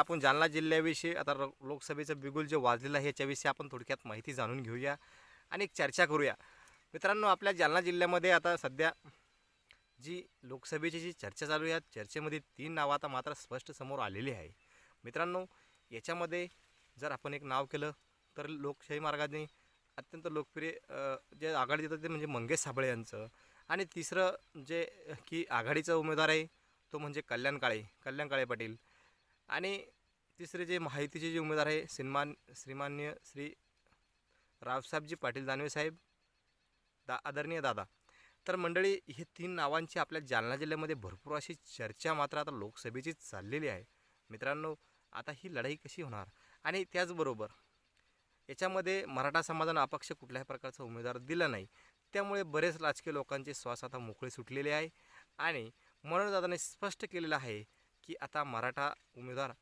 आपण जालना जिल्ह्याविषयी आता लोकसभेचं बिगुल जे वाजलेलं आहे याच्याविषयी आपण थोडक्यात माहिती जाणून घेऊया आणि एक चर्चा करूया. मित्रांनो आपल्या जालना जिल्ह्यामध्ये आता सध्या जी लोकसभेची जी चर्चा चालू आहे चर्चेमध्ये तीन नावं आता मात्र स्पष्ट समोर आलेली आहे. मित्रांनो याच्यामध्ये जर आपण एक नाव केलं तर लोकशाही मार्गाने अत्यंत लोकप्रिय जे आघाडी देतात ते म्हणजे मंगेश साबळे यांचं. आणि तिसरं जे की आघाडीचा उमेदवार आहे तो म्हणजे कल्याण काळे कल्याण काळे पाटील. आणि तिसरे जे माहितीचे जे उमेदवार आहे श्रीमान श्रीमान्य श्री रावसाहेबजी पाटील दानवे साहेब दा आदरणीय दादा. तर मंडळी हे तीन नावांची आपल्या जालना जिल्ह्यामध्ये भरपूर अशी चर्चा मात्र आता लोकसभेची चाललेली आहे. मित्रांनो आता ही लढाई कशी होणार? आणि त्याचबरोबर याच्यामध्ये मराठा समाजानं अपक्ष कुठल्याही प्रकारचा उमेदवार दिला नाही. त्यामुळे बरेच राजकीय लोकांचे श्वास आता मोकळे सुटलेले आहे. आणि म्हणून दादाने स्पष्ट केलेलं आहे की आता मराठा उमेदवार